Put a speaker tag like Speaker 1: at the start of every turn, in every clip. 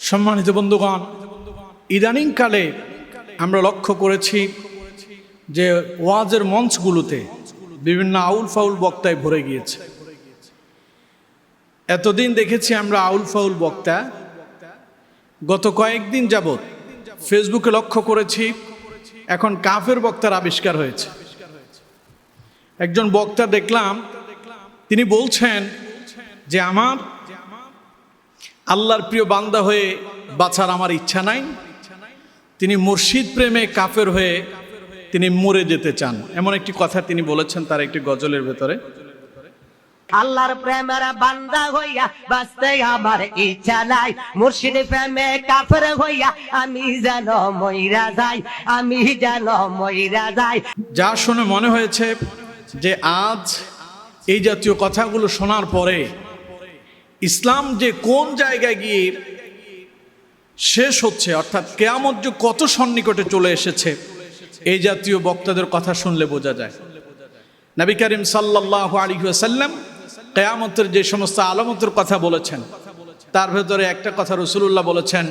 Speaker 1: সম্মানিত বন্ধুগণ ইদানিংকালে আমরা লক্ষ্য করেছি যে ওয়াজের মঞ্চগুলোতে বিভিন্ন আউল ফাউল বক্তায় ভরে গিয়েছে। এতদিন দেখেছি আমরা আউল ফাউল বক্তা। গত কয়েকদিন যাবৎ ফেসবুকে লক্ষ্য করেছি, এখন কাফের বক্তার আবিষ্কার হয়েছে। একজন বক্তা দেখলাম, তিনি বলছেন যে, আমার আল্লাহর প্রিয় বান্দা হয়ে বাঁচার আমার ইচ্ছা নাই। তিনি মুর্শিদ প্রেমে কাফের হয়ে তিনি মরে যেতে চান। এমন একটি কথা তিনি বলেছেন তার একটি গজলের ভেতরে।
Speaker 2: আল্লাহর প্রেমের বান্দা হইয়া বাঁচতে আমার ইচ্ছা নাই। মুর্শিদ প্রেমে কাফের হইয়া আমি যেন মইরা যাই আমি যেন মইরা যাই।
Speaker 1: যা শুনে মনে হয়েছে যে আজ এই জাতীয় কথাগুলো শোনার পরে ইসলাম যে কোন জায়গায় গিয়ে শেষ হচ্ছে, অর্থাৎ কেয়ামত যে কত সন্নিকটে চলে এসেছে, এই জাতীয় বক্তাদের কথা শুনলে বোঝা যায়। নবী করিম সাল্লাহ আলী সাল্লাম কেয়ামতের যে সমস্ত আলামতের কথা বলেছেন, তার ভেতরে একটা কথা রসুল্লাহ বলেছেন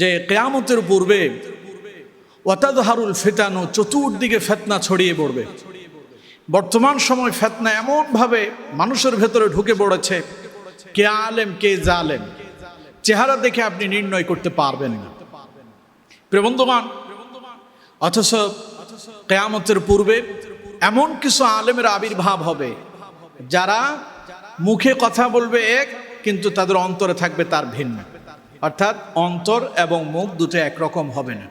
Speaker 1: যে কেয়ামতের পূর্বে ওয়াতাদহারুল ফেতানো চতুর্দিকে ফেতনা ছড়িয়ে পড়বে। বর্তমান সময় ফেতনা এমনভাবে মানুষের ভেতরে ঢুকে পড়েছে কে আলেম, কে জালেম? চেহারা দেখে আপনি নির্ণয় করতে পারবেন না। প্রেবন্ধমান অথচ কেয়ামতের পূর্বে এমন কিছু আলেমের আবির্ভাব হবে, যারা মুখে কথা বলবে এক, কিন্তু তাদের অন্তরে থাকবে তার ভিন্ন। অর্থাৎ অন্তর এবং মুখ দুটো একরকম হবে না।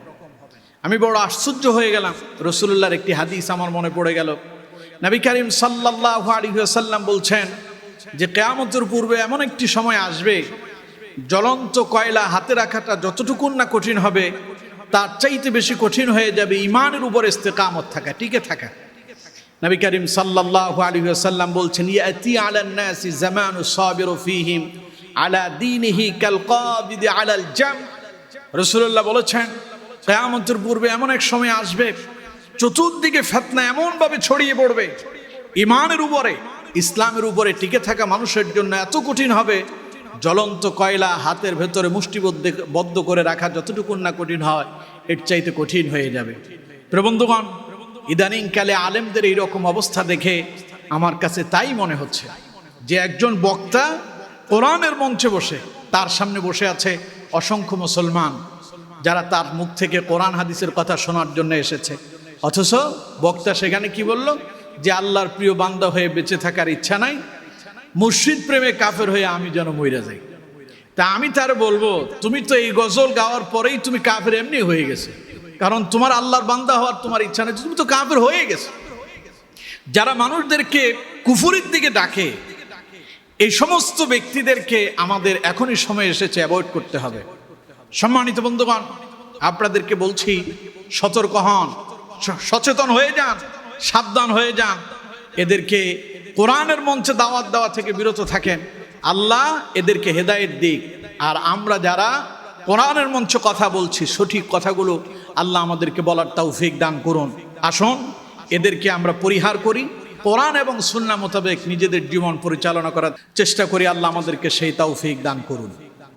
Speaker 1: আমি বড় আশ্চর্য হয়ে গেলাম। রসুল্লাহর একটি হাদিস আমার মনে পড়ে গেল। নবী করিম সাল্লাহ আলী সাল্লাম বলছেন যে কেয়ামতের পূর্বে এমন একটি সময় আসবে, জ্বলন্ত কয়লা হাতে রাখাটা যতটুকুন না কঠিন হবে, তার চাইতে বেশি কঠিন হয়ে যাবে ইমানের উপর ইস্তেকামত থাকা। টিকে থাকা। নবী করিম সাল্লাহ আলিহাসাল্লাম বলছেন, ইয়াতি আলান নাসি জামানু সাবিরু ফিহিম আলা দীনিহি কাল কাবিদি আলাল জাম। রসুল্লাহ বলেছেন, কেয়ামতের পূর্বে এমন এক সময় আসবে, চতুর্দিকে ফেতনা এমনভাবে ছড়িয়ে পড়বে ইমানের উপরে ইসলামের উপরে টিকে থাকা মানুষের জন্য এত কঠিন হবে। জ্বলন্ত কয়লা হাতের ভেতরে মুষ্টিবদ্ধ বদ্ধ করে রাখা যতটুকু না কঠিন হয়, এর চাইতে কঠিন হয়ে যাবে। প্রবন্ধগণ ইদানিংকালে আলেমদের এইরকম অবস্থা দেখে আমার কাছে তাই মনে হচ্ছে যে একজন বক্তা কোরআনের মঞ্চে বসে, তার সামনে বসে আছে অসংখ্য মুসলমান, যারা তার মুখ থেকে কোরআন হাদিসের কথা শোনার জন্য এসেছে। অথচ বক্তা সেখানে কি বলল? যে আল্লাহর প্রিয় বান্দা হয়ে বেঁচে থাকার ইচ্ছা নাই, মুর্শিদ প্রেমে কাফের হয়ে আমি যেন মইরা যাই। তা আমি তার বলব, তুমি তো এই গজল গাওয়ার পরেই তুমি কাফের এমনি হয়ে গেছে। কারণ তোমার আল্লাহর বান্দা হওয়ার তোমার ইচ্ছা নেই, তুমি তো কাফের হয়ে গেছে। যারা মানুষদেরকে কুফুরির দিকে ডাকে, এই সমস্ত ব্যক্তিদেরকে আমাদের এখনই সময় এসেছে অ্যাভয়েড করতে হবে। সম্মানিত বন্ধুগণ, আপনাদেরকে বলছি, সতর্ক হন সচেতন হয়ে যান। সাবধান হয়ে যান। এদেরকে কোরআনের মঞ্চে দাওয়াত দেওয়া থেকে বিরত থাকেন। আল্লাহ এদেরকে হেদায়েত দিক। আর আমরা যারা কোরআনের মঞ্চে কথা বলছি, সঠিক কথাগুলো আল্লাহ আমাদেরকে বলার তৌফিক দান করুন। আসুন, এদেরকে আমরা পরিহার করি। কোরআন এবং সুন্না মোতাবেক নিজেদের জীবন পরিচালনা করার চেষ্টা করি। আল্লাহ আমাদেরকে সেই তৌফিক দান করুন।